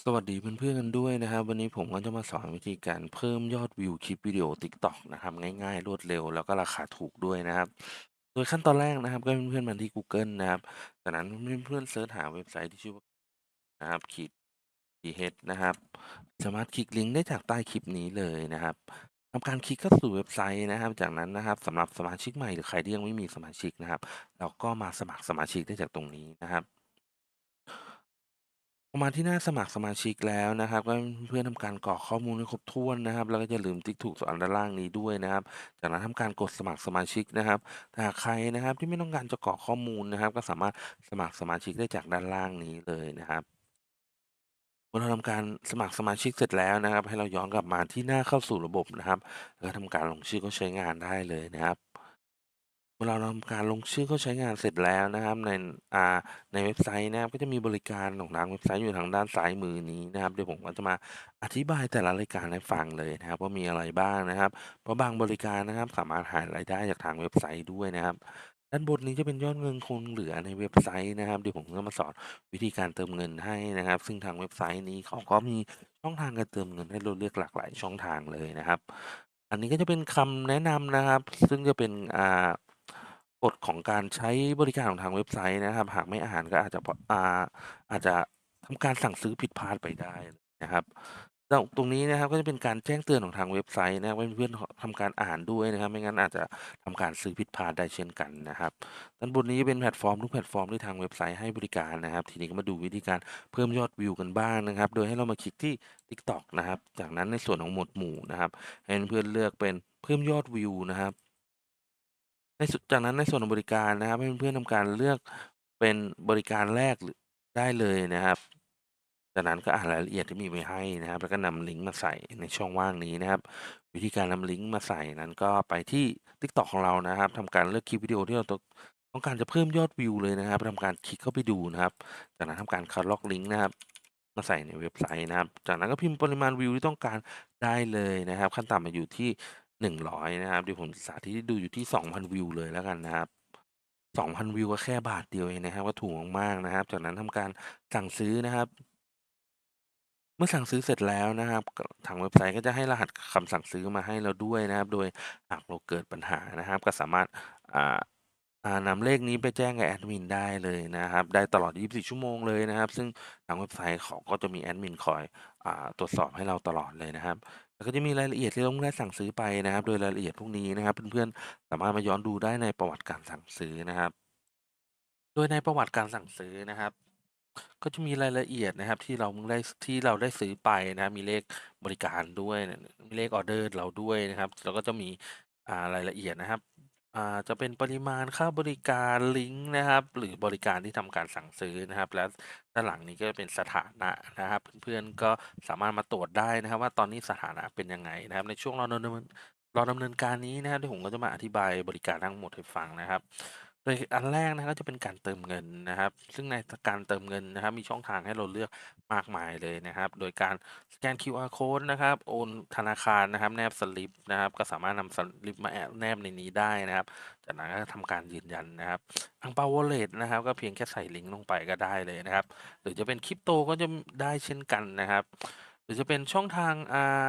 สวัสดีเพื่อนๆกันด้วยนะครับ วันนี้ผมก็จะมาสอนวิธีการเพิ่มยอดวิวคลิปวิดีโอ TikTok นะครับง่ายๆ รวดเร็ว แล้วก็ราคาถูกด้วยนะครับ โดยขั้นตอนแรกนะครับ ก็เพื่อนๆมาที่ Google นะครับจากนั้นเพื่อนๆเซิร์ชหาเว็บไซต์ที่ชื่อว่านะครับขีด th นะครับ สามารถคลิกลิงก์ได้จากใต้คลิปนี้เลยนะครับทำการคลิกเข้าสู่เว็บไซต์นะครับ จากนั้นนะครับสำหรับสมาชิกใหม่หรือใครที่ยังไม่มีสมาชิกนะครับ เราก็มาสมัครสมาชิกได้จากตรงนี้นะครับ พอมาที่หน้าสมัครสมาชิกแล้วนะครับ ก็ให้เพื่อนๆทำการกรอกข้อมูลให้ครบถ้วนนะครับ แล้วก็อย่าลืมติ๊กถูกอันด้านล่างนี้ด้วยนะครับ จากนั้นทำการกดสมัครสมาชิกนะครับถ้าหากใครนะครับที่ไม่ต้องการจะกรอกข้อมูลนะครับ ก็สามารถสมัครสมาชิกได้จากด้านล่างนี้เลยนะครับ เมื่อเราทำการสมัครสมาชิกเสร็จแล้วนะครับ ให้เราย้อนกลับมาที่หน้าเข้าสู่ระบบนะครับ แล้วก็ทำการลงชื่อเข้าใช้งานได้เลยนะครับ เมื่อเราทำการลงชื่อเข้าใช้งานเสร็จแล้วนะครับ ในอ่าในเว็บไซต์นะครับก็จะมีบริการของทางเว็บไซต์อยู่ทางด้านซ้ายมือนี้นะครับเดี๋ยวผมก็จะมาอธิบายแต่ละรายการให้ฟังเลยนะครับว่ามีอะไรบ้างนะครับ เพราะบางบริการนะครับสามารถหารายได้จากทางเว็บไซต์ด้วยนะครับด้านบนนี้จะเป็นยอดเงินคงเหลือในเว็บไซต์นะครับเดี๋ยวผมจะมาสอนวิธีการเติมเงินให้นะครับ ซึ่งทางเว็บไซต์นี้เขาก็มีช่องทางการเติมเงินให้เราเลือกหลากหลายช่องทางเลยนะครับ อันนี้ก็จะเป็นคำแนะนำนะครับ ซึ่งจะเป็นอ่า กฎของการใช้บริการของทางเว็บไซต์นะครับ หากไม่อ่านก็อาจจะพอ่าอาจจะทำการสั่งซื้อผิดพลาดไปได้นะครับแล้วตรงนี้นะครับก็จะเป็นการแจ้งเตือนของทางเว็บไซต์นะครับให้เพื่อนๆทำการอ่านด้วยนะครับ ไม่งั้นอาจจะทำการซื้อผิดพลาดได้เช่นกันนะครับด้านบนนี้เป็นแพลตฟอร์มทุกแพลตฟอร์มที่ทางเว็บไซต์ให้บริการนะครับ ทีนี้ก็มาดูวิธีการเพิ่มยอดวิวกันบ้างนะครับ โดยให้เรามาคลิกที่ TikTok นะครับ จากนั้นในส่วนของหมวดหมู่นะครับให้เพื่อนๆเลือกเป็นเพิ่มยอดวิวนะครับ ในสุดจากนั้นในส่วนของบริการนะครับ ให้เพื่อน ๆ ทำการเลือกเป็นบริการแรก หรือ ได้เลยนะครับ จากนั้นก็อ่านรายละเอียดที่มีไว้ให้นะครับ แล้วก็นำลิงก์มาใส่ในช่องว่างนี้นะครับ วิธีการนำลิงก์มาใส่นั้นก็ไปที่ TikTok ของเรานะครับทำการเลือกคลิปวิดีโอที่เราต้องต้องการจะเพิ่มยอดวิวเลยนะครับทำการคลิกเข้าไปดูนะครับ จากนั้นทำการคัดลอกลิงก์นะครับมาใส่ในเว็บไซต์นะครับ จากนั้นก็พิมพ์ปริมาณวิวที่ต้องการได้เลยนะครับ ขั้นต่ำมาอยู่ที่ 100 นะครับ เดี๋ยวผมสาธิตให้ดูอยู่ที่ 2,000 วิวเลยแล้วกันนะครับ 2,000 วิวก็แค่บาทเดียวเองนะครับก็ถูกมากๆนะครับ จากนั้นทำการสั่งซื้อนะครับ เมื่อสั่งซื้อเสร็จแล้วนะครับทางเว็บไซต์ก็จะให้รหัสคำสั่งซื้อมาให้เราด้วยนะครับ โดยหากเราเกิดปัญหานะครับ ก็สามารถอ่านำเลขนี้ไปแจ้งกับแอดมินได้เลยนะครับ ได้ตลอด 24 ชั่วโมงเลยนะครับ ซึ่งทางเว็บไซต์เขาก็จะมีแอดมินคอยอตรวจสอบให้เราตลอดเลยนะครับ แล้วก็จะมีรายละเอียดที่เราได้สั่งซื้อไปนะครับ โดยรายละเอียดพวกนี้นะครับ เพื่อนๆสามารถมาย้อนดูได้ในประวัติการสั่งซื้อนะครับ โดยในประวัติการสั่งซื้อนะครับ ก็จะมีรายละเอียดนะครับ ที่เราได้ที่เราได้ซื้อไปนะมีเลขบริการด้วย มีเลขออเดอร์เราด้วยนะครับ แล้วก็จะมีอ่ารายละเอียดนะครับ อ่า จะเป็นปริมาณค่าบริการลิงก์นะครับ หรือบริการที่ทำการสั่งซื้อนะครับ แล้วด้านหลังนี้ก็เป็นสถานะนะครับ เพื่อนๆก็สามารถมาตรวจได้นะครับ ว่าตอนนี้สถานะเป็นยังไงนะครับ ในช่วงเราดำเนินเราดำเนินการนี้นะครับเดี๋ยวผมก็จะมาอธิบายบริการทั้งหมดให้ฟังนะครับ โดยอันแรกนะครับก็จะเป็นการเติมเงินนะครับ ซึ่งในการเติมเงินนะครับ มีช่องทางให้เราเลือกมากมายเลยนะครับ โดยการสแกน QR Code นะครับ โอนธนาคารนะครับ แนบสลิปนะครับ ก็สามารถนำสลิปมาแอบแนบในนี้ได้นะครับ จากนั้นก็ทำการยืนยันนะครับอังเปา Wallet นะครับ ก็เพียงแค่ใส่ลิงก์ลงไปก็ได้เลยนะครับ หรือจะเป็นคริปโตก็จะได้เช่นกันนะครับ หรือจะเป็นช่องทางอ่า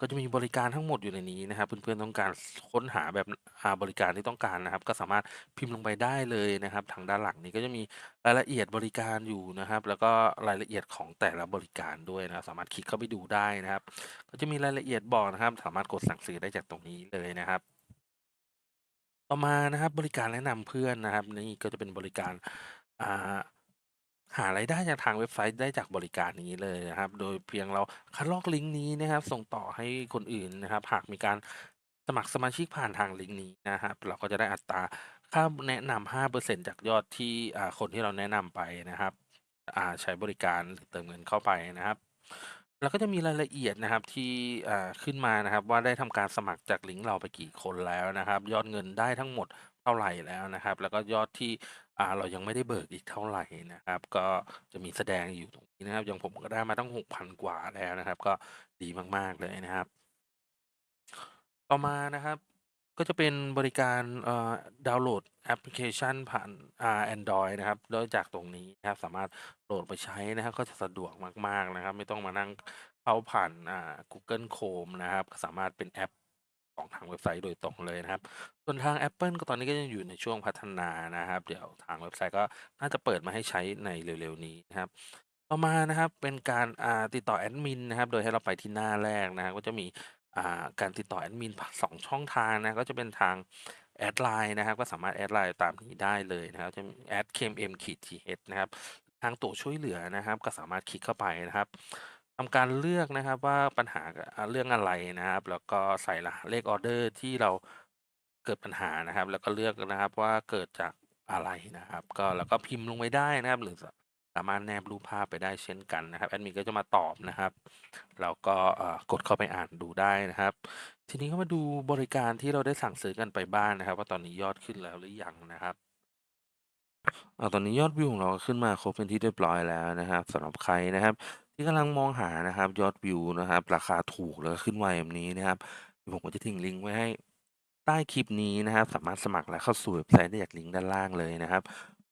ก็จะมีบริการทั้งหมดอยู่ในนี้นะครับ เพื่อน ๆ ต้องการค้นหาแบบหาบริการที่ต้องการนะครับ ก็สามารถพิมพ์ลงไปได้เลยนะครับ ทางด้านหลังนี้ก็จะมีรายละเอียดบริการอยู่นะครับ แล้วก็รายละเอียดของแต่ละบริการด้วยนะ สามารถคลิกเข้าไปดูได้นะครับ ก็จะมีรายละเอียดบอกนะครับ สามารถกดสั่งซื้อได้จากตรงนี้เลยนะครับต่อมานะครับบริการแนะนำเพื่อนนะครับ นี่ก็จะเป็นบริการอ่าารายได้จากทางเว็บไซต์ได้จากบริการนี้เลยนะครับ โดยเพียงเราคัดลอกลิงก์นี้นะครับ ส่งต่อให้คนอื่นนะครับ หากมีการสมัครสมาชิกผ่านทางลิงก์นี้นะครับ เราก็จะได้อัตราค่าแนะนำ5%จากยอดที่คนที่เราแนะนำไปนะครับใช้บริการเติมเงินเข้าไปนะครับ แล้วก็จะมีรายละเอียดนะครับที่อ่าขึ้นมานะครับ ว่าได้ทำการสมัครจากลิงก์เราไปกี่คนแล้วนะครับ ยอดเงินได้ทั้งหมดเท่าไหร่แล้วนะครับ แล้วก็ยอดที่อ่าเรายังไม่ได้เบิกอีกเท่าไหร่นะครับ ก็จะมีแสดงอยู่ตรงนี้นะครับอย่างผมก็ได้มาตั้ง6,000กว่าแล้วนะครับ ก็ดีมากๆเลยนะครับ ต่อมานะครับ ก็จะเป็นบริการ เอ่อ ดาวน์โหลดแอปพลิเคชันผ่าน อ่าแอนดรอยนะครับ แล้วจากตรงนี้นะครับ สามารถโหลดไปใช้นะครับ ก็จะสะดวกมาก ๆ นะครับ ไม่ต้องมานั่งเข้าผ่าน อ่า Google Chrome นะครับ ก็สามารถเป็นแอปของทางเว็บไซต์โดยตรงเลยนะครับ ส่วนทางแอปเปิลก็ตอนนี้ก็ยังอยู่ในช่วงพัฒนานะครับ เดี๋ยวทางเว็บไซต์ก็น่าจะเปิดมาให้ใช้ในเร็ว ๆ นี้นะครับ ต่อมานะครับเป็นการ อ่า ติดต่อแอดมินนะครับ โดยให้เราไปที่หน้าแรกนะครับ ก็จะมี อ่าการติดต่อแอดมินผ2ช่องทางนะก็จะเป็นทางแอดไลน์นะครับก็สามารถแอดไลน์ตามนี้ได้เลยนะครับจะมี @kmm-th นะครับทางตัวช่วยเหลือนะครับ ก็สามารถคลิกเข้าไปนะครับทำการเลือกนะครับว่าปัญหาเรื่องอะไรนะครับ แล้วก็ใส่เลขออเดอร์ที่เราเกิดปัญหานะครับ แล้วก็เลือกนะครับว่าเกิดจากอะไรนะครับ ก็แล้วก็พิมพ์ลงไปได้นะครับ หรือ สามารถแนบรูปภาพไปได้เช่นกันนะครับแอดมินก็จะมาตอบนะครับแล้วก็กดเข้าไปอ่านดูได้นะครับ ทีนี้ก็มาดูบริการที่เราได้สั่งซื้อกันไปบ้างนะครับ ว่าตอนนี้ยอดขึ้นแล้วหรือยังนะครับเอาตอนนี้ยอดวิวของเราขึ้นมาครบเป็นที่เรียบร้อยแล้วนะครับสำหรับใครนะครับ ที่กำลังมองหานะครับ ยอดวิวนะครับ ราคาถูกแล้วก็ขึ้นไวแบบนี้นะครับผมก็จะทิ้งลิงก์ไว้ให้ใต้คลิปนี้นะครับ สามารถสมัครและเข้าสู่เว็บไซต์ได้จากลิงก์ด้านล่างเลยนะครับ